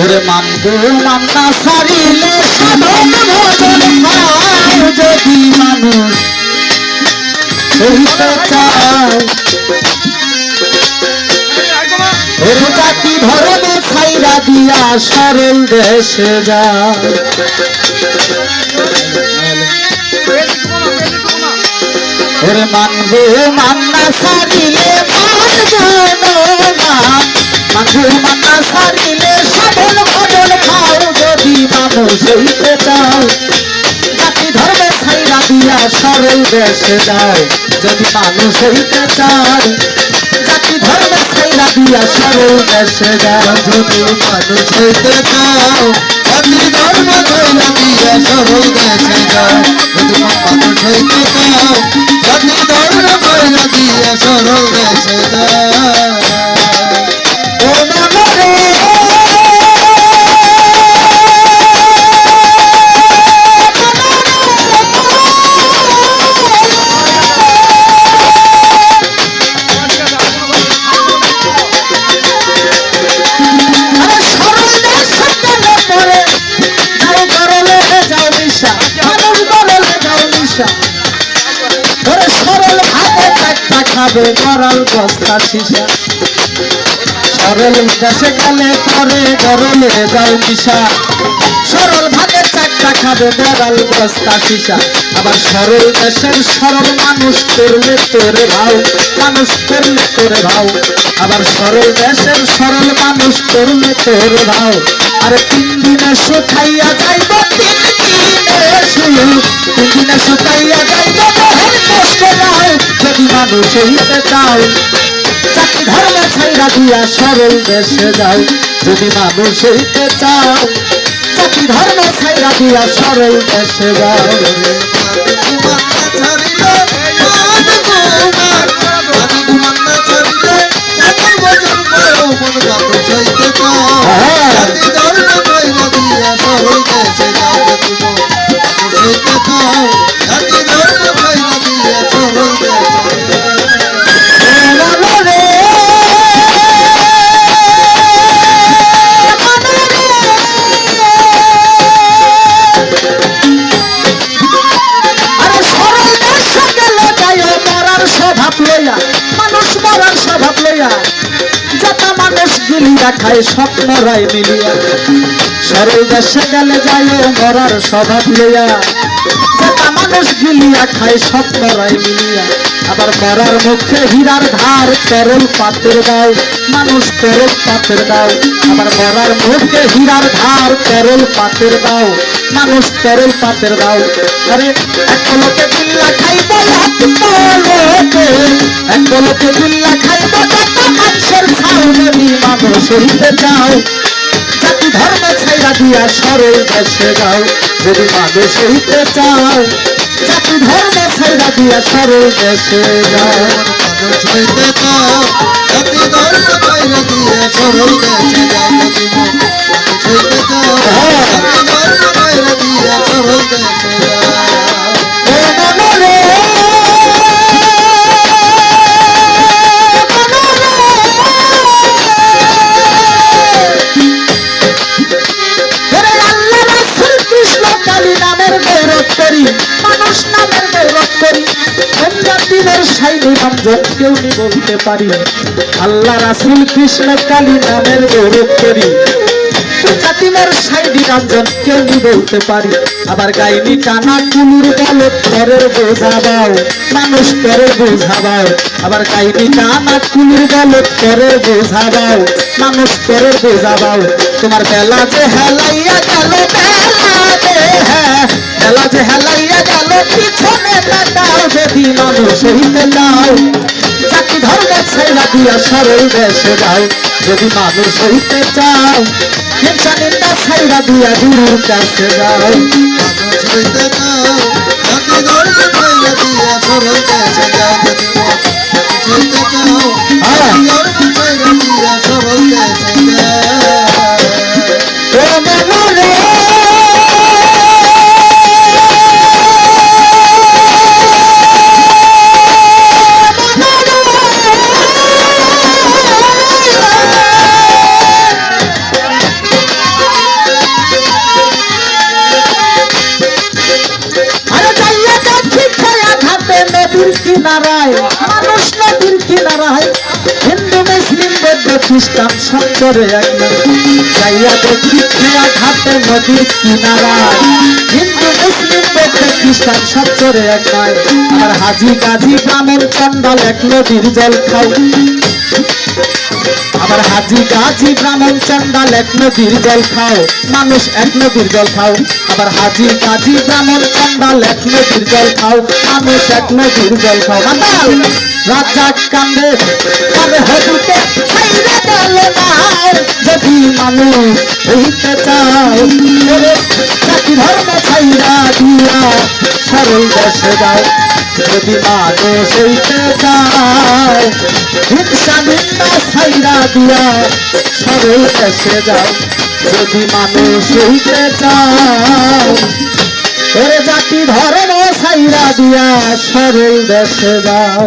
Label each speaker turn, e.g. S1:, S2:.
S1: ওরে মানবো মান্না সারিলে সাধন মানুষ। হইতে চায় ওরে জাতি ধর্মে ছাইরা দিয়া সরল দেশে যায়। ওরে মানবো মান্না সারিলে মানবো না। মানবো মান্না সারিলে সাধন ভজন খাও যদি মানুষ হইতে চাও জাতি ধর্মে ছাইরা দিয়া সরল দেশে যাও যদি মানুষ হইতে চাও জাতি ধর্মে ছাইরা দিয়া সরল দেশে যাও
S2: যদি মানুষ হইতে চাও জাতি ধর্ম ধৈর্য দিয়ে সরল দেশে যাও যদি মানুষ হইতে চাও জাতি ধর্ম ধৈর্য দিয়ে সরল দেশে যাও
S1: খাবে গরল বস্তা সিসা। সরল দেশে গেলে পরে গরলে যাও নিশা সরল ভাগে চারটা খাবে গরল বস্তা সিসা। আবার সরল দেশের সরল মানুষ করলে তোরে ভাও, মানুষ করলে তোরে ভাও। আবার সরল দেশের সরল মানুষ করলে তোরে ভাও। আরে তিন দিনে শুকাইয়া যাইব তিন দিনে। শুয়ে দিনে শুকাইয়া যাইব মোহর কষ্ট নাও যদি মানুষ হইতে চাও চাকরি ধর্মে ছাইরা দিয়া সরল দেশে যাও যদি মানুষ ছাইরা দিয়া সরল দেশে যাও যত মানুষ খায় স্বপ্ন লইয়া। যত মানুষ আবার মরার মুখে হীরার ধার, তরল পাতের দাও। মানুষ তরল পাতের দাও। আবার মরার মুখে হীরার ধার, তরল পাতের দাও। মানুষ তরল পাতের দাও। আরে লোকে খাইব এক লোকে খাইব যদি চাও, জাতি ধর্ম ছাইরা দিয়া সরল দেশে যাও। যদি মানুষ হইতে চাও, জাতি ধর্ম ছাইরা দিয়া সরল দেশে যাও। সইতে চাও, জাতি ধর্ম ছাইরা ও দিনের সাইনি রমজান কেউ বলতে পারি। আল্লাহ রাসুল কৃষ্ণ কালী নামের গৌরব করি। জাতিমের সাইডি রঞ্জন কেউ বলতে পারি। আবার গাইনি টানা কুলুর গেল পরের বোঝাবাও, মানুষ পরের বোঝাবাও। আবার গাইনি টানা কুলুর গেল পরের বোঝাবাও, মানুষ পরের বোঝাবাও। তোমার বেলা যে হেলাইয়া গেল, বেলা যে হ্যাঁ হেলাইয়া গেল, পিছনে তাকাও যদি মানুষ হইতে দাও জাতি ধর্মের ছেড়া দিয়া সরল দেশে যাও। যদি মানুষ হইতে চাও হিংসা নিন্দা ছাইরা দিয়া গুরুর কাছে যাও ও নদীর কিনারায়, মানুষ নদীর কিনারায়, হিন্দু, মুসলিম, বৌদ্ধ, খ্রিস্টান খেয়া ঘাটে নদীর কিনারায়। হিন্দু, মুসলিম, বৌদ্ধ, খ্রিস্টান এক নয় আর হাজি গাজী গ্রামের চন্ডাল এক নদীর জল খাও আবার হাজি গাজি ব্রাহ্মণ চন্ডাল এক নদীর জল খাও, মানুষ এক নদীর জল খাও। আবার হাজি গাজি ব্রাহ্মণ চন্ডাল এক নদীর জল খাও, মানুষ এক নদীর জল খাও। রাজা কান্দে যদি মানুষ হইতে ধর্ম ছাইরা দিয়া সরল দেশে যাও। যদি মানুষ হইতে নিন্দা ছাইরা দিয়া সরল দেশে যাও। যদি মানুষ হইতে চাও এর জাতি ধর্ম ছাইরা দিয়া সরল দেশে যাও।